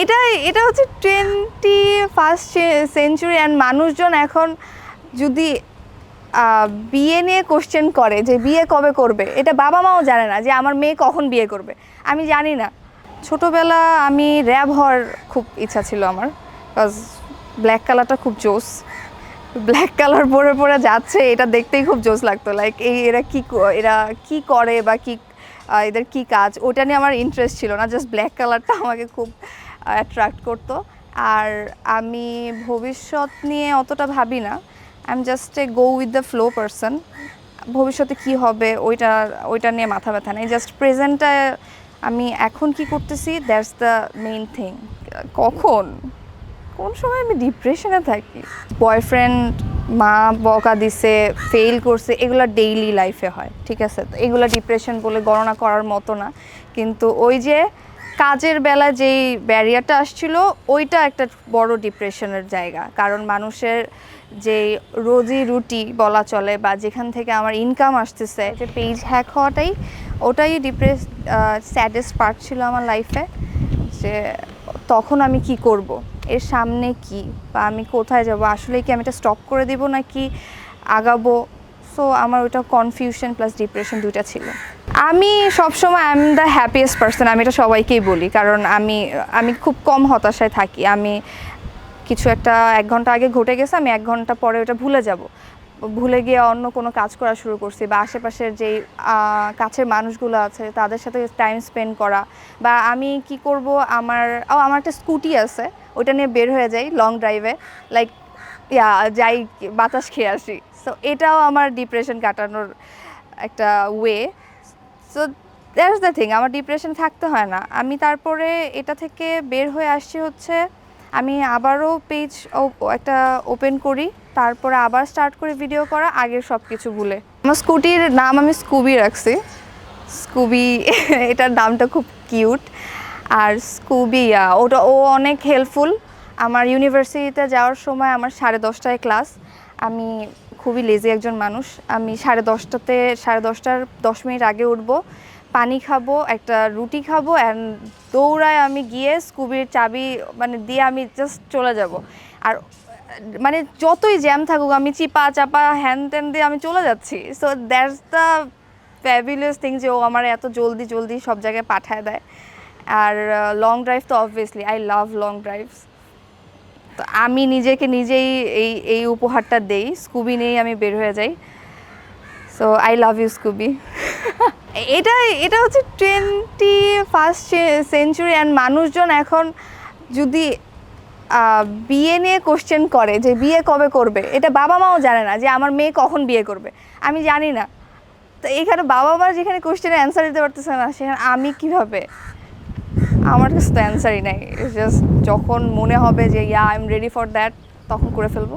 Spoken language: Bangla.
এটা এটা হচ্ছে টোয়েন্টি ফার্স্ট সেঞ্চুরি অ্যান্ড মানুষজন এখন যদি বিয়ে নিয়ে কোশ্চেন করে যে বিয়ে কবে করবে, এটা বাবা মাও জানে না যে আমার মেয়ে কখন বিয়ে করবে। আমি জানি না। ছোটোবেলা আমি র্যাব হওয়ার খুব ইচ্ছা ছিল আমার বিকজ ব্ল্যাক কালারটা খুব জোস। ব্ল্যাক কালার পরে পরে যাচ্ছে, এটা দেখতেই খুব জোস লাগতো। লাইক এই এরা কি এরা কি করে বা কি এদের কি কাজ? ওটা নিয়ে আমার ইন্টারেস্ট ছিল না জাস্ট ব্ল্যাক কালারটা আমাকে খুব অ্যাট্রাক্ট করতো। আর আমি ভবিষ্যৎ নিয়ে অতটা ভাবি না। I am just a go with the flow person ভবিষ্যতে কি হবে, ওইটা ওইটা নিয়ে মাথা ব্যথা নেই। জাস্ট প্রেজেন্টটা আমি এখন কি করতেছি দ্যাটস দ্য মেইন থিং কখন? কোন সময় আমি ডিপ্রেশনে থাকি? বয়ফ্রেন্ড মা বকা দিছে ফেল করছে, এগুলো ডেইলি লাইফে হয়, ঠিক আছে? তো এগুলো ডিপ্রেশন বলে গণনা করার মতো না। কিন্তু ওই যে কাজের বেলা যেই ব্যারিয়ারটা আসছিল, ওইটা একটা বড় ডিপ্রেশনের জায়গা। কারণ মানুষের যে রোজি রুটি বলা চলে বা যেখান থেকে আমার ইনকাম আসতেছে, যে পেজ হ্যাক হওয়াটাই, ওটাই ডিপ্রেস স্যাডেস্ট পার্ট ছিল আমার লাইফে যে তখন আমি কি করব? এর সামনে কি? বা আমি কোথায় যাব? আসলে কি আমি এটা স্টপ করে দিব নাকি আগাবো? সো আমার ওটা কনফিউশন প্লাস ডিপ্রেশন দুইটা ছিল। আমি সবসময় I am the happiest person আমি এটা সবাইকেই বলি। কারণ আমি আমি খুব কম হতাশায় থাকি। আমি কিছু একটা এক ঘণ্টা আগে ঘটে গেছে, আমি এক ঘণ্টা পরে ওটা ভুলে যাব। ভুলে গিয়ে অন্য কোনো কাজ করা শুরু করছি বা আশেপাশের যেই কাছের মানুষগুলো আছে, তাদের সাথে টাইম স্পেন্ড করা বা আমি কি করব? আমার, ও, আমার একটা স্কুটি আছে ওটা নিয়ে বের হয়ে যাই লং ড্রাইভে লাইক ইয়া, যাই বাতাস খেয়ে আসি। সো এটাও আমার ডিপ্রেশন কাটানোর একটা way so that's the thing আমার ডিপ্রেশন থাকতে হয় না। আমি তারপরে এটা থেকে বের হয়ে আসছি হচ্ছে, আমি আবারও পেজ একটা ওপেন করি, তারপরে আবার স্টার্ট করে ভিডিও করা, আগের সব কিছু ভুলে। আমার স্কুটির নাম আমি স্কুবি রাখছি। স্কুবি এটার নামটা খুব কিউট আর স্কুবি ওটা, ও অনেক হেল্পফুল আমার ইউনিভার্সিটিতে যাওয়ার সময় আমার সাড়ে দশটায় ক্লাস আমি খুবই লেজি একজন মানুষ। আমি সাড়ে দশটাতে, সাড়ে দশটার দশ মিনিট আগে উঠবো, পানি খাব, একটা রুটি খাব অ্যান্ড দৌড়ায় আমি গিয়ে স্কুবির চাবি মানে দিয়ে আমি জাস্ট চলে যাব। আর মানে যতই জ্যাম থাকুক, আমি চিপা, চাপা হ্যান ত্যান দিয়ে আমি চলে যাচ্ছি। So that's the fabulous thing যে ও আমার এত জলদি জলদি সব জায়গায় পাঠায় দেয়। আর লং ড্রাইভ তো obviously I love long drives তো আমি নিজেকে নিজেই এই এই উপহারটা দেই। স্কুবি নিয়েই আমি বের হয়ে যাই। So I love you Scooby এটা এটা হচ্ছে টোয়েন্টি ফার্স্ট সেঞ্চুরি অ্যান্ড মানুষজন এখন যদি বিয়ে নিয়ে কোশ্চেন করে যে বিয়ে কবে করবে, এটা বাবা মাও জানে না যে আমার মেয়ে কখন বিয়ে করবে। আমি জানি না। তো এখানে বাবা মা যেখানে কোশ্চেনের অ্যান্সার দিতে পারতেছে না, সেখানে আমি কীভাবে? আমার কাছে তো অ্যান্সারই নাই। জাস্ট যখন মনে হবে যে yeah I am ready for that তখন করে ফেলব।